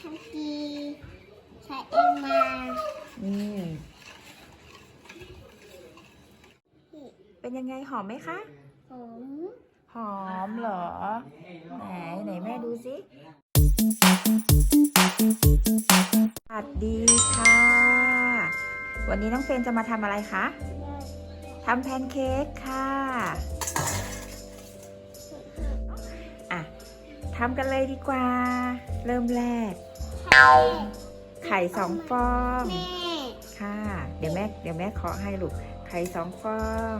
ทำกีใส่เองมาเป็นยังไงหอมไหมคะผมหอมเหรอ ไหนไหนแม่ดูสิสวัสดีค่ะ วันนี้น้องเฟนจะมาทำอะไรคะทำแพนเค้กค่ะอะทำกันเลยดีกว่า เริ่มแรกใช่ไข่สองฟองแม่ค่ะ เดี๋ยวแม่ เดี๋ยวแม่ขอให้ลูก ไข่สองฟอง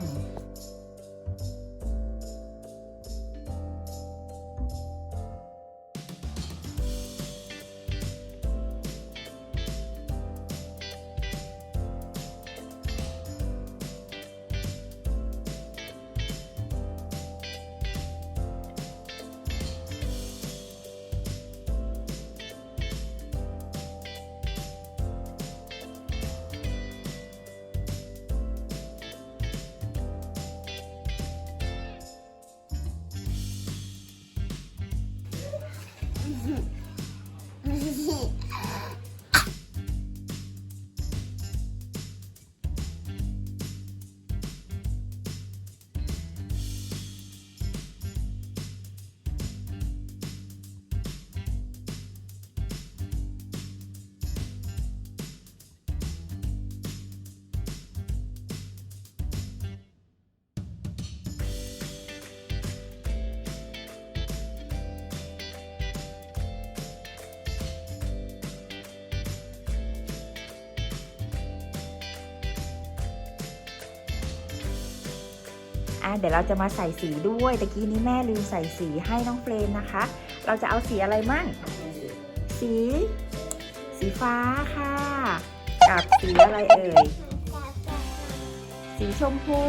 อะเดี๋ยวเราจะมาใส่สีด้วยตะกี้นี้แม่ลืมใส่สีให้น้องเฟรนนะคะ เราจะเอาสีอะไรมั่ง สี สีฟ้าค่ะ กับสีอะไรเอ่ย สีชมพู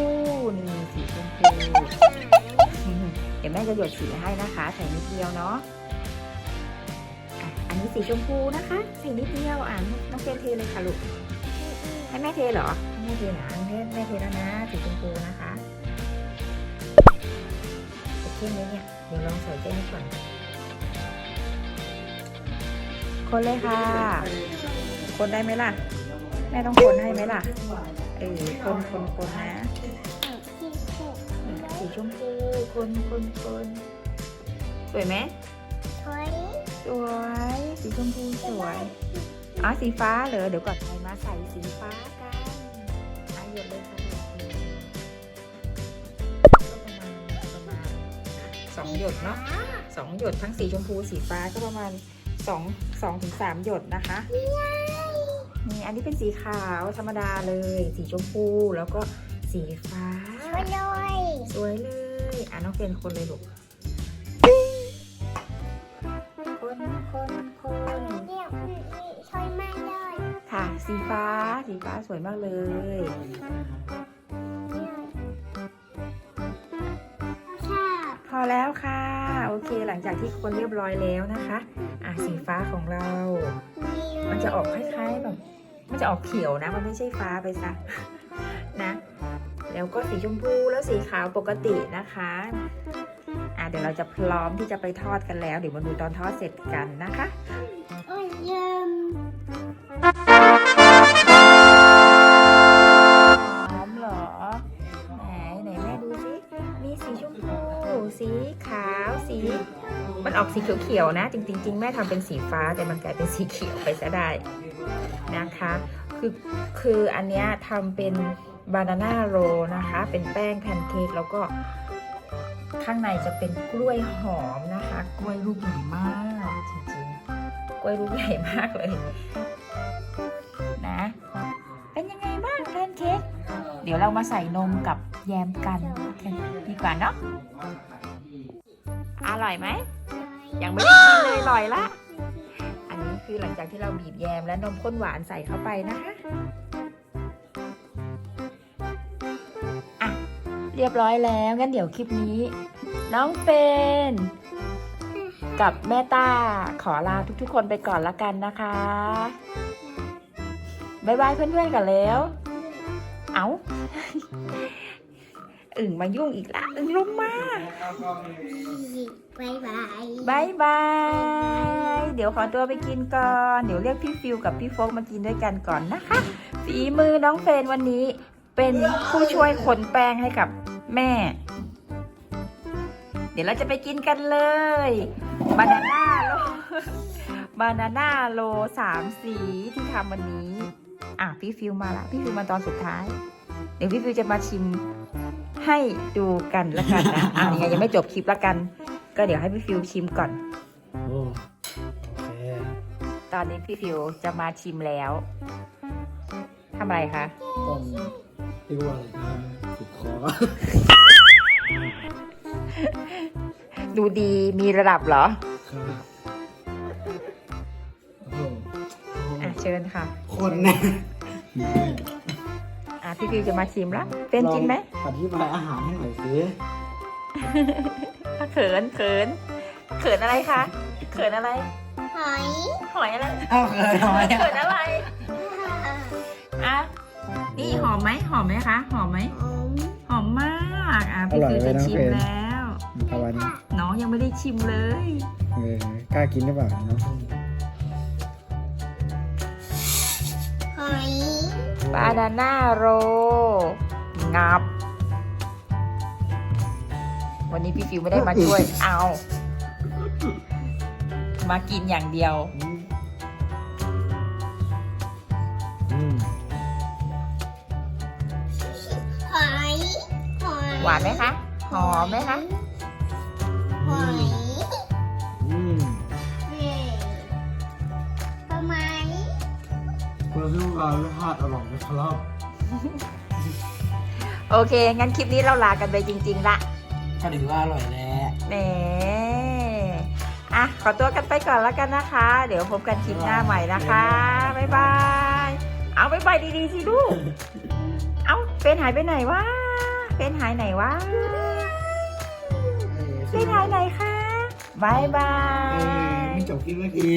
นี่สีชมพูเดี๋ยวแม่จะหยดสีให้นะคะ ใส่นิดเดียวเนาะอันนี้สีชมพูนะคะใส่นิดเดียวอะน้องเฟรนเทเลยค่ะลูกให้แม่เทเหรอให้แม่เทนะแม่แม่เทแล้วนะสีชมพูนะคะ โอเคไหมเนี่ยเดี๋ยวลองใส่เส้นนี้ก่อนคนเลยค่ะ คนได้ไหมล่ะ แม่ต้องคนให้ไหมล่ะ เออคนคนคนนะสีชมพูคนคนคนสวยไหมถอยสวยสีชมพูสวยอ๋อสีฟ้าเหรอเดี๋ยวก่อนใครมาใส่สีฟ้ากันอะหยดเลยค่ะ องหยดเนาะสองหยดทั้งสีชมพูสีฟ้าก็ประมาณสองสองถึงสามหยดนะคะนี่อันนี้เป็นสีขาวธรรมดาเลย สีชมพูแล้วก็สีฟ้าช่วยด้วยสวยเลยอะน้องเฟรนคนเลยลูกคนคนคนเดี๋ยวช่วยแม่ด้วยค่ะ สีฟ้าสีฟ้าสวยมากเลย แล้วค่ะ โอเคหลังจากที่คนเรียบร้อยแล้วนะคะอะสีฟ้าของเรา มันจะออกคล้ายๆแบบมันจะออกเขียวนะ มันไม่ใช่ฟ้าไปซะนะ แล้วก็สีชมพูแล้วสีขาวปกตินะคะอะเดี๋ยวเราจะพร้อมที่จะไปทอดกันแล้ว เดี๋ยวมาดูตอนทอดเสร็จกันนะคะโอ้ สีขาวสี มันออกสีเขียวๆนะ จริง ๆ แม่ทำเป็นสีฟ้าแต่มันกลายเป็นสีเขียวไปซะได้นะคะ คือคืออันเนี้ยทำเป็นบานาน่าโรนะคะ เป็นแป้งแพนเค้กแล้วก็ข้างในจะเป็นกล้วยหอมนะคะ กล้วยลูกใหญ่มากจริงๆ กล้วยลูกใหญ่มากเลยนะ เป็นยังไงบ้างแพนเค้กเดี๋ยวเรามาใส่นมกับแยมกันกันดีกว่าเนาะ อร่อยไหมยังไม่ได้กินเลยอร่อยละ อันนี้คือหลังจากที่เราบีบแยมและนมข้นหวานใส่เข้าไปนะคะอะเรียบร้อยแล้วงั้นเดี๋ยวคลิปนี้ น้องเฟนกับแม่ต้าขอลาทุกๆ คนไปก่อนละกันนะคะ บ๊ายบายเพื่อนๆกันแล้ว เอา อึ่งมายุ่งอีกละอึ่งลงมาบายบายบายบาย เดี๋ยวขอตัวไปกินก่อน เดี๋ยวเรียกพี่ฟิวกับพี่โฟกมากินด้วยกันก่อนนะคะ ฝีมือน้องเฟนวันนี้ เป็นผู้ช่วยขนแป้งให้กับแม่ เดี๋ยวเราจะไปกินกันเลย บานาน่าโลบานาน่าโลสามสีที่ทำวันนี้ อะพี่ฟิวมาละพี่ฟิวมาตอนสุดท้าย เดี๋ยวพี่ฟิวจะมาชิม ให้ดูกันละกันนะอะยังไงยังไม่จบคลิปละกัน ก็เดี๋ยวให้พี่ฟิวชิมก่อน โอ้โอเคตอนนี้พี่ฟิวจะมาชิมแล้วทำอะไรคะต้องเรียกว่าอะไรนะติดคอดูดีมีระดับเหรอครับโอ้โหอะเชิญค่ะ คนนะอะ พี่ฟิวจะมาชิมแล้วเป็นกินไหมลองอธิบายอาหารให้หน่อยสิถ้าเขินเขินเขินอะไรคะเขินอะไร หอย หอยอะไรอ้าวเคยทำไมเขินอะไรอะนี่หอมไหมหอมไหมคะหอมไหมหอมหอมมากอะพี่ฟิวจะชิมแล้วตะวันน้องยังไม่ได้ชิมเลยเออกล้ากินหรือเปล่าน้องหอย บานาน่าโรงับ วันนี้พี่ฟิวไม่ได้มาช่วย เอา มากินอย่างเดียวอืมอืมหอย หอย หวานไหมคะ หอมไหมคะ หอย คนที่เรารสชาติอร่อยนะครับ โอเค งั้นคลิปนี้เราลากันไปจริง ๆ ละก็ถือว่าอร่อยแล้วแหมอะ ขอตัวกันไปก่อนแล้วกันนะคะ เดี๋ยวพบกันคลิปหน้าใหม่นะคะ บ๊ายบาย เอาบ๊ายบายดีๆสิลูก เอาเป็นหายไปไหนวะ เป็นหายไหนวะ เป็นหายไหนคะบายบาเออยไม่จบคลิปเมื่อกี้